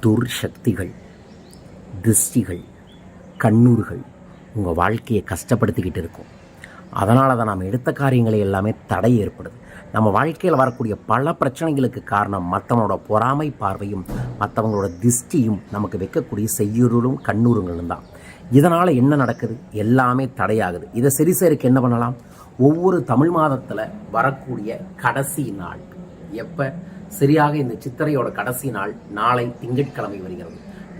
துர்சக்திகள் திருஷ்டிகள் கண்ணூர்கள் உங்கள் வாழ்க்கையை கஷ்டப்படுத்திக்கிட்டு இருக்கும். அதனால் தான் நாம் எடுத்த காரியங்களை எல்லாமே தடை ஏற்படுது. நம்ம வாழ்க்கையில் வரக்கூடிய பல பிரச்சனைகளுக்கு காரணம் மற்றவங்களோட பொறாமை பார்வையும் மற்றவங்களோட திஷ்டியும் நமக்கு வைக்கக்கூடிய செய்யுறும் கண்ணூருங்களும் தான். இதனால் என்ன நடக்குது? எல்லாமே தடையாகுது. இதை சரி செய்யறதுக்கு என்ன பண்ணலாம்? ஒவ்வொரு தமிழ் மாதத்தில் வரக்கூடிய கடைசி நாள். எப்போ? சரியாக இந்த சித்திரையோட கடைசி நாள் நாளை திங்கட்கிழமை வருகிறது.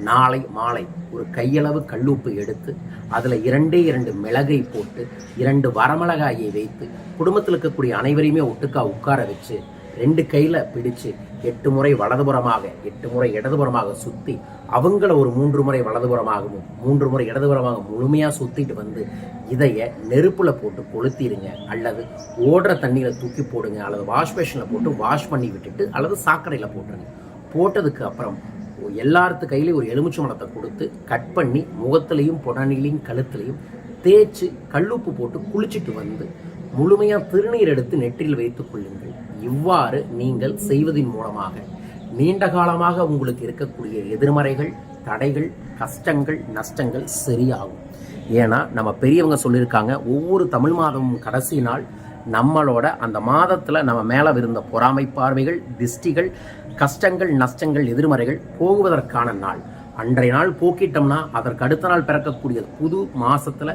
நாளை மாலை ஒரு கையளவு கல்லுப்பு எடுத்து அதில் இரண்டே இரண்டு மிளகை போட்டு இரண்டு வரமிளகாயை வைத்து குடும்பத்தில் இருக்கக்கூடிய அனைவரையுமே ஒட்டுக்கா உட்கார வச்சு ரெண்டு கையில் பிடிச்சு எட்டு முறை வலதுபுறமாக எட்டு முறை இடதுபுறமாக சுற்றி அவங்கள ஒரு மூன்று முறை வலதுபுறமாகவும் மூன்று முறை இடதுபுறமாக முழுமையாக சுற்றிட்டு வந்து இதைய நெருப்பில் போட்டு கொளுத்திடுங்க அல்லது ஓடுற தண்ணியில் தூக்கி போடுங்க. அல்லது வாஷ் பேஷனில் போட்டு வாஷ் பண்ணி விட்டுட்டு அல்லது சாக்கடையில் போட்டுருங்க. போட்டதுக்கு அப்புறம் எல்லாத்து கையிலையும் ஒரு எலுமிச்சை மலத்தை கொடுத்து கட் பண்ணி முகத்திலையும் புடனிலையும் கழுத்துலையும் தேய்ச்சி கல்லுப்பு போட்டு குளிச்சுட்டு வந்து முழுமையாக திருநீர் எடுத்து நெற்றியில் வைத்துக் கொள்ளுங்கள். இவ்வாறு நீங்கள் செய்வதன் மூலமாக நீண்ட காலமாக உங்களுக்கு இருக்கக்கூடிய எதிர்மறைகள் தடைகள் கஷ்டங்கள் நஷ்டங்கள் சரியாகும். ஏன்னா நம்ம பெரியவங்க சொல்லியிருக்காங்க ஒவ்வொரு தமிழ் மாதமும் கடைசி நாள் நம்மளோட அந்த மாதத்தில் நம்ம மேலே இருந்த பொறாமை பார்வைகள் திஷ்டிகள் கஷ்டங்கள் நஷ்டங்கள் எதிர்மறைகள் போகுவதற்கான நாள். அன்றைய நாள் போக்கிட்டோம்னா அதற்கு அடுத்த நாள் பிறக்கக்கூடிய புது மாதத்தில்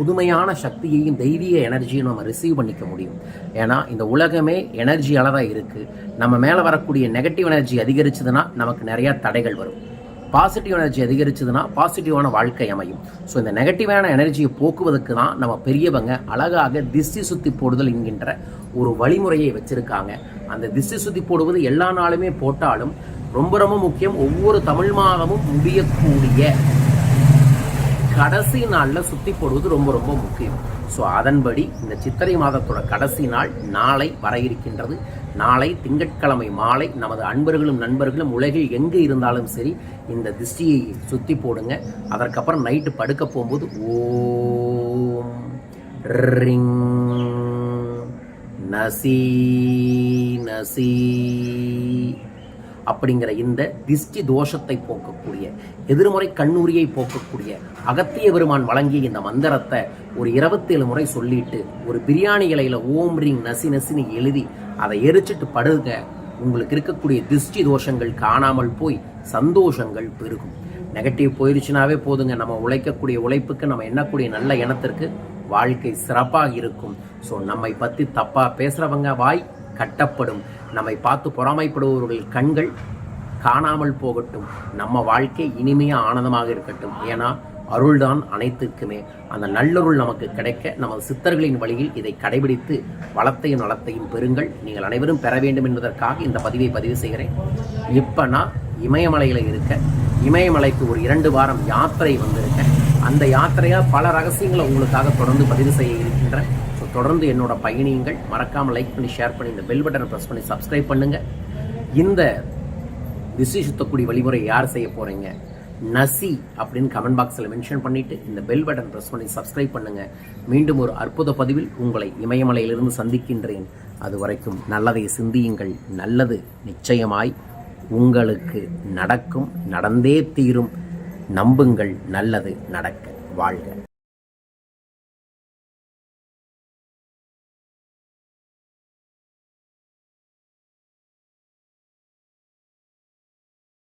புதுமையான சக்தியையும் தெய்வீக எனர்ஜியும் நம்ம ரிசீவ் பண்ணிக்க முடியும். ஏன்னா இந்த உலகமே எனர்ஜியால் தான் இருக்குது நம்ம மேலே வரக்கூடிய நெகட்டிவ் எனர்ஜி அதிகரிச்சதுன்னா நமக்கு நிறையா தடைகள் வரும். பாசிட்டிவ் எனர்ஜி அதிகரிச்சதுன்னா பாசிட்டிவான வாழ்க்கை அமையும். ஸோ இந்த நெகட்டிவான எனர்ஜியை போக்குவதற்கு தான் நம்ம பெரியவங்க அழகாக திஷ்டி சுத்தி போடுதல் என்கின்ற ஒரு வழிமுறையை வச்சுருக்காங்க. அந்த திஷ்டி சுத்தி போடுவது எல்லா நாளுமே போட்டாலும் ரொம்ப ரொம்ப முக்கியம் ஒவ்வொரு தமிழ் மாதமும் முடியக்கூடிய கடைசி நாளில் சுற்றி போடுவது ரொம்ப ரொம்ப முக்கியம். ஸோ அதன்படி இந்த சித்திரை மாதத்தோட கடைசி நாள் நாளை வர இருக்கின்றது. நாளை திங்கட்கிழமை மாலை நமது அன்பர்களும் நண்பர்களும் உலகில் எங்கே இருந்தாலும் சரி இந்த திஷ்டியை சுற்றி போடுங்க. அதற்கப்புறம் நைட்டு படுக்க போகும்போது ஓம் ரிங் நசி நசி அப்படிங்கிற இந்த திஷ்டி தோஷத்தை போக்கக்கூடிய எதிர்முறை கண்ணூரியை போக்கக்கூடிய அகத்திய பெருமான் வழங்கிய இந்த மந்திரத்தை ஒரு இருபத்தேழு முறை சொல்லிட்டு ஒரு பிரியாணி இலையில ஓம் ரிங் நசி நசின்னு எழுதி அதை எரிச்சிட்டு படுக உங்களுக்கு இருக்கக்கூடிய திஷ்டி தோஷங்கள் காணாமல் போய் சந்தோஷங்கள் பெருகும். நெகட்டிவ் போயிருச்சுனாவே போதுங்க. நம்ம உழைக்கக்கூடிய உழைப்புக்கு நம்ம எண்ணக்கூடிய நல்ல எண்ணத்திற்கு வாழ்க்கை சிறப்பாக இருக்கும். ஸோ நம்மை பற்றி தப்பாக பேசுகிறவங்க வாய் கட்டப்படும். நம்மை பார்த்து பொறாமைப்படுபவர்கள் கண்கள் காணாமல் போகட்டும். நம்ம வாழ்க்கை இனிமையாக ஆனந்தமாக இருக்கட்டும். ஏன்னா அருள்தான் அனைத்திற்குமே அந்த நல்லருள் நமக்கு கிடைக்க நமது சித்தர்களின் வழியில் இதை கடைபிடித்து வளத்தையும் நலத்தையும் பெறுங்கள். நீங்கள் அனைவரும் பெற வேண்டும் என்பதற்காக இந்த பதிவை பதிவு செய்கிறேன். இப்போ நான் இமயமலையில் இருக்க இமயமலைக்கு ஒரு இரண்டு வாரம் யாத்திரை வந்திருக்கேன். அந்த யாத்திரையாக பல ரகசியங்களை உங்களுக்காக தொடர்ந்து பதிவு செய்ய இருக்கின்றேன் ஸோ தொடர்ந்து என்னோட பயணியுங்கள். மறக்காமல் லைக் பண்ணி ஷேர் பண்ணி இந்த பெல் பட்டனை ப்ரெஸ் பண்ணி சப்ஸ்கிரைப் பண்ணுங்கள் இந்த திசை சுத்தக்கூடிய வழிமுறை யார் செய்ய போகிறீங்க நசி அப்படின்னு கமெண்ட் பாக்ஸில் மென்ஷன் பண்ணிவிட்டு இந்த பெல் பட்டன் ப்ரெஸ் பண்ணி சப்ஸ்கிரைப் பண்ணுங்கள் மீண்டும் ஒரு அற்புத பதிவில் உங்களை இமயமலையிலிருந்து சந்திக்கின்றேன். அது வரைக்கும் நல்லதை சிந்தியுங்கள். நல்லது நிச்சயமாய் உங்களுக்கு நடக்கும் நடந்தே தீரும். நம்புங்கள் நல்லது நடக்க வாழ்க.